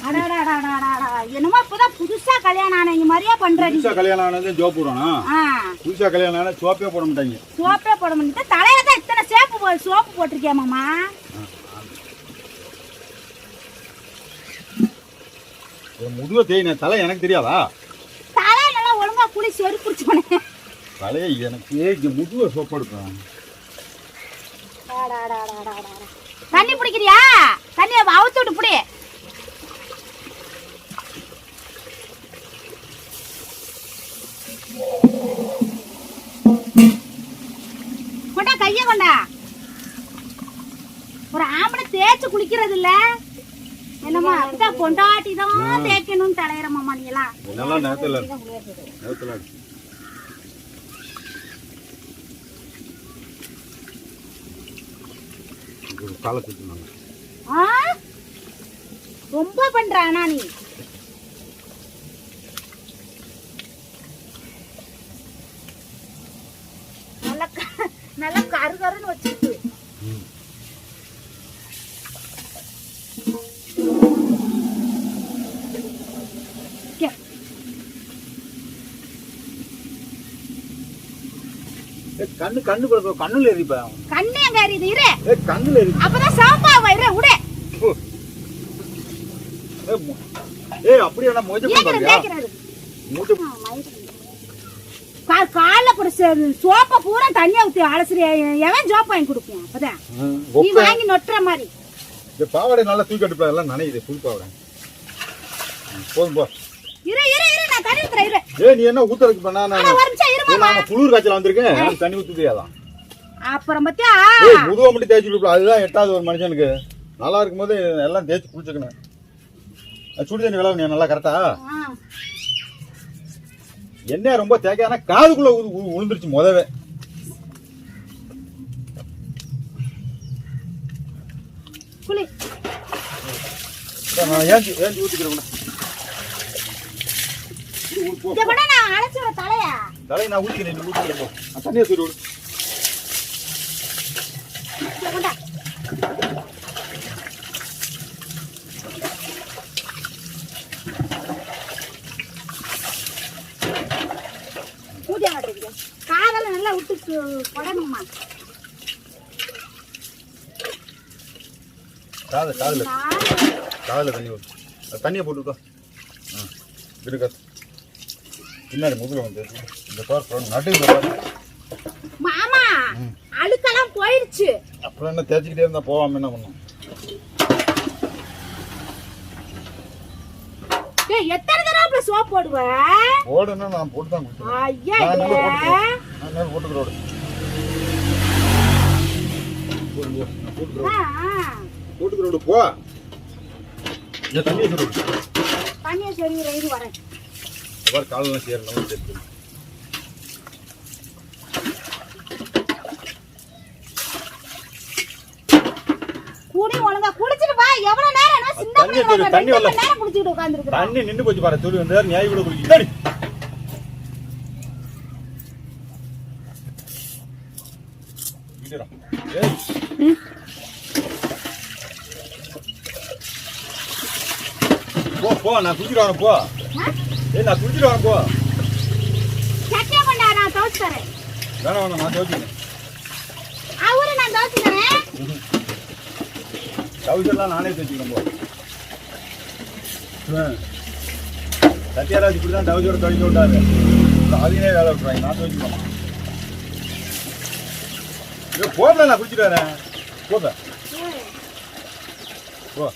அடாடாடாடாடாடா. என்னமோ இப்பதான் புதுசா கல்யாணம் ஆனவங்க மாதிரியா பண்ற புதுசா கல்யாணம் ஆனது ஜோப் போடணும் புதுசா கல்யாணம் ஆனா சோப்பே போட மாட்டாங்க. சோப்பே போட முடியுது தலையில தான் இத்தனை சேப்பு போ- சோப்பு போட்டிருக்கியா மாமா? முதுக தேயின தலை எனக்கு தெரியாதா? தலையில எல்லாம் ஒழுங்கா குளி செருப்பு பிடிச்சோனே தலையை எனக்கு இங்க முதுக சோப்பு எடுப்பேன் தண்ணி பிடிக்கிறியா தண்ணியை அவுத்து விட்டு பிடி. கொண்டா கைய கொண்டா. ஒரு ஆம்பளை தேய்ச்சு குளிக்கிறது இல்ல என்னம்மா அப்படிதான் பொண்டாட்டி தான் தேய்க்கணும்னு தலையிறமாம்மா நீ எல்லாம் என்னெல்லாம் நேரத்தில்? நேரத்தில். காலை குத்துனாங்க? ரொம்ப பண்ற ஆனா நீ. நல்லா நல்லா கரு கருன்னு வச்சிருக்கு. கே. ஏய், கண்ணு கண்ணு கண்ணுல எரிப்பா. கண்ணு எங்க எரியுது? இரு. கண்ணுல எரி அப்பதான் விடு ஏய், மு- ஏய் அப்படியே நான் மொஜ ஏன் பாருங்க தேய்க்கிறது மூட்டு. கா- கால்ல கூட சோப்பை பூரா தண்ணியை ஊத்தி அலசரி எவன் ஜோப் வாங்கி கொடுப்பேன் அப்பதான்? நீ வாங்கி நொட்டுற மாதிரி. இந்த பாவாடை நல்லா தூக்கி கட்டுப்பா எல்லாம் நனையுது புது பாவாடை. போதும் போ. இரு இரு இரு நான் தண்ணி ஊத்துறேன் இரு. ஏய் நீ என்ன ஊத்துறதுக்கு பண்ணா நான் ஒரு நிமிஷம் இருமா ஏய், நான் குளிர் காய்ச்சல் வந்திருக்கேன் தண்ணி ஊத்து தெரியாதான் அப்புறம் பத்தியா? ஏய் முதுவை மட்டும் தேய்ச்சி கொடுப்பா அதுதான் எட்டாவது ஒரு மனுஷனுக்கு. நல்லா இருக்கும்போது எல்லாம் தேய்ச்சி குளிச்சுக்கணும். சுடு தண்ணி விளவு நல்லா கரெக்டா. என்ன ரொம்ப தேய்க்கானா காதுக்குள்ள உளுந்துருச்சு முதவே. ஏஞ்சி ஏஞ்சி ஊத்திக்கிறேன் தலையா. நான் ஊத்திக்கிறேன் ஊத்திக்கிறேன் தண்ணியை சூடு விடு இத கொண்டா பூஜை மாட்டேங்குது காதெல்லாம் நல்லா விட்டு படணுமா? காது காதுல. காதுல தண்ணி அது தண்ணியை போட்டுக்கோ. ஆ இருக்கா பின்னாடி முதுகுல வந்து இந்த பார் நட்டு மாமா அழுக்கெல்லாம் போயிருச்சு. அப்புறம் என்ன தேய்ச்சிக்கிட்டே இருந்தா போகாம என்ன பண்ணும்? எத்தனை தடவை சோப் போடுவ? ஓடுனா நான் போட்டு தான் ஐயா நான். நான் போட்டுக்கிறோடு ஆ, ஆ. போட்டுக்கிறோடு போ. தண்ணியை சொல்லு தண்ணியை சரி இரு வரேன். காலெல்லாம் சேரணும் சேர்த்து குடி ஒழுங்கா குடிச்சிட்டு வா எவ்வளவு நேரம்? என்ன சின்ன தண்ணி நின்று போச்சு பாரு துளி வந்து நியாய கூட குடிச்சு போ போ நான் குடிச்சிட்டு வரேன் போ ஏய் நான் குடிச்சிட்டு வரேன் போ சட்டியா கொண்டா நான் துவைச்சு தரேன் வேணாம் வேணாம் நான் தோச்சிக்கிறேன் அவரு நான் துவைச்சு தரேன் டவுசர்லாம் நானே தோச்சிக்கிறேன் போ. சத்யாராஜ் இப்படி தான் டவுசர் துவைக்க விட்டாரு. அதையே வேலை விட்டுறாங்க நான் துவைச்சிக்கிறேன் போடல நான் குடிச்சிட்டு வரேன். போப்ப போ.